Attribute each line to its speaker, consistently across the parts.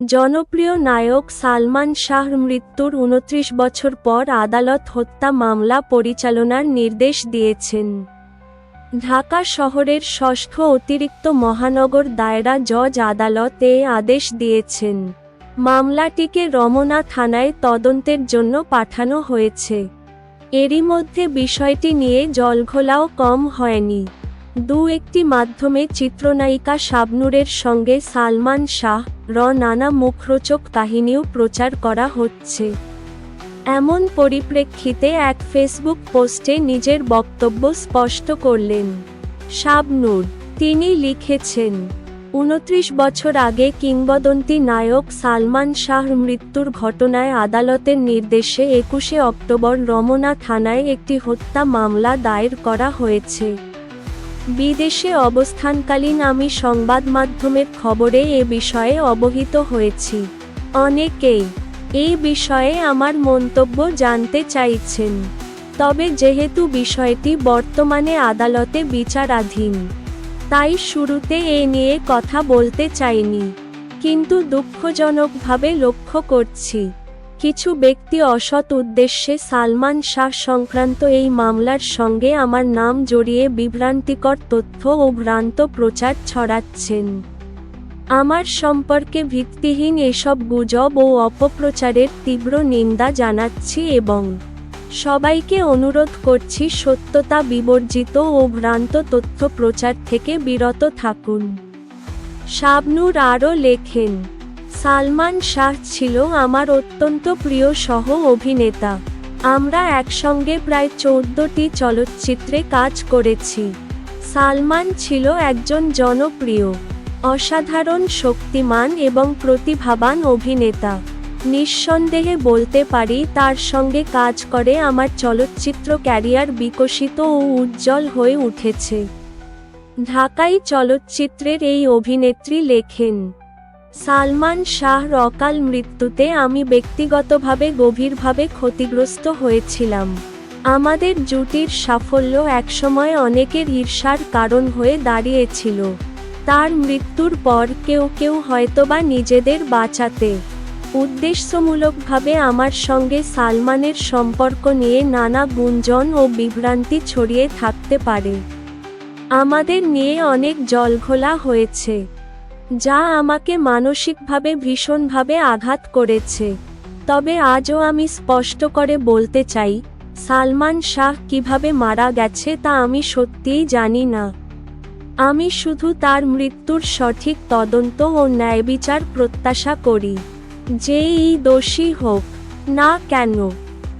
Speaker 1: জনপ্রিয় নায়ক সালমান শাহর মৃত্যুর উনত্রিশ বছর পর আদালত হত্যা মামলা পরিচালনার নির্দেশ দিয়েছেন। ঢাকা শহরের ষষ্ঠ অতিরিক্ত মহানগর দায়রা জজ আদালত এ আদেশ দিয়েছেন। মামলাটিকে রমনা থানায় তদন্তের জন্য পাঠানো হয়েছে। এরই মধ্যে বিষয়টি নিয়ে জলঘোলাও কম হয়নি। দু একটি মাধ্যমে চিত্রনায়িকা শাবনুরের সঙ্গে সালমান শাহ, র নানা মুখরোচক কাহিনীও প্রচার করা হচ্ছে। এমন পরিপ্রেক্ষিতে এক ফেসবুক পোস্টে নিজের বক্তব্য স্পষ্ট করলেন শাবনুর। তিনি লিখেছেন, উনত্রিশ বছর আগে কিংবদন্তি নায়ক সালমান শাহর মৃত্যুর ঘটনায় আদালতের নির্দেশে একুশে অক্টোবর রমনা থানায় একটি হত্যা মামলা দায়ের করা হয়েছে। বিদেশে অবস্থানকালীন আমি সংবাদ মাধ্যমের খবরে এ বিষয়ে অবহিত হয়েছি। অনেকেই এই বিষয়ে আমার মন্তব্য জানতে চাইছেন। তবে যেহেতু বিষয়টি বর্তমানে আদালতে বিচারাধীন, তাই শুরুতে এ নিয়ে কথা বলতে চাইনি। কিন্তু দুঃখজনকভাবে লক্ষ্য করছি। কিছু ব্যক্তি অসৎ উদ্দেশ্যে সালমান শাহ সংক্রান্ত এই মামলার সঙ্গে আমার নাম জড়িয়ে বিভ্রান্তিকর তথ্য ও ভ্রান্ত প্রচার ছড়াচ্ছেন। আমার সম্পর্কে ভিত্তিহীন এসব গুজব ও অপপ্রচারের তীব্র নিন্দা জানাচ্ছি এবং সবাইকে অনুরোধ করছি সত্যতা বিবর্জিত ও ভ্রান্ত তথ্য প্রচার থেকে বিরত থাকুন। শাবনুর আরও লেখেন সালমান শাহ ছিল আমার অত্যন্ত প্রিয় সহ অভিনেতা। আমরা একসঙ্গে প্রায় চৌদ্দটি চলচ্চিত্রে কাজ করেছি। সালমান ছিল একজন জনপ্রিয়, অসাধারণ শক্তিমান এবং প্রতিভাবান অভিনেতা। নিঃসন্দেহে বলতে পারি তার সঙ্গে কাজ করে আমার চলচ্চিত্র ক্যারিয়ার বিকশিত ও উজ্জ্বল হয়ে উঠেছে। ঢাকাই চলচ্চিত্রের এই অভিনেত্রী লেখেন সালমান শাহর অকাল মৃত্যুতে আমি ব্যক্তিগতভাবে গভীরভাবে ক্ষতিগ্রস্ত হয়েছিলাম। আমাদের জুটির সাফল্য একসময় অনেকের ঈর্ষার কারণ হয়ে দাঁড়িয়েছিল। তার মৃত্যুর পর কেউ কেউ হয়তোবা নিজেদের বাঁচাতে উদ্দেশ্যমূলকভাবে আমার সঙ্গে সালমানের সম্পর্ক নিয়ে নানা গুঞ্জন ও বিভ্রান্তি ছড়িয়ে থাকতে পারে। আমাদের নিয়ে অনেক জলঘোলা হয়েছে। যা আমাকে মানসিকভাবে ভীষণভাবে আঘাত করেছে। তবে আজও আমি স্পষ্ট করে বলতে চাই, সালমান শাহ কীভাবে মারা গেছে তা আমি সত্যিই জানি না। আমি শুধু তার মৃত্যুর সঠিক তদন্ত ও ন্যায়বিচার প্রত্যাশা করি যেই দোষী হোক, না কেন,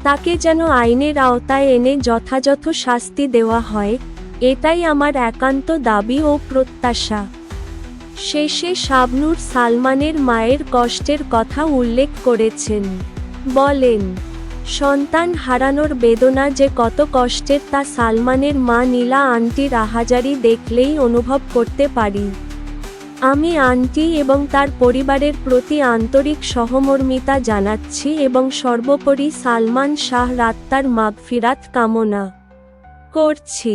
Speaker 1: তাকে যেন আইনের আওতায় এনে যথাযথ শাস্তি দেওয়া হয়, এটাই আমার একান্ত দাবি ও প্রত্যাশা। শেষে শাবনুর সালমানের মায়ের কষ্টের কথা উল্লেখ করেছেন। বলেন, সন্তান হারানোর বেদনা যে কত কষ্টের তা সালমানের মা নীলা আন্টির আহাজারি দেখলেই অনুভব করতে পারি। আমি আন্টি এবং তার পরিবারের প্রতি আন্তরিক সহমর্মিতা জানাচ্ছি এবং সর্বোপরি সালমান শাহ রাত্তার মাগফিরাত কামনা করছি।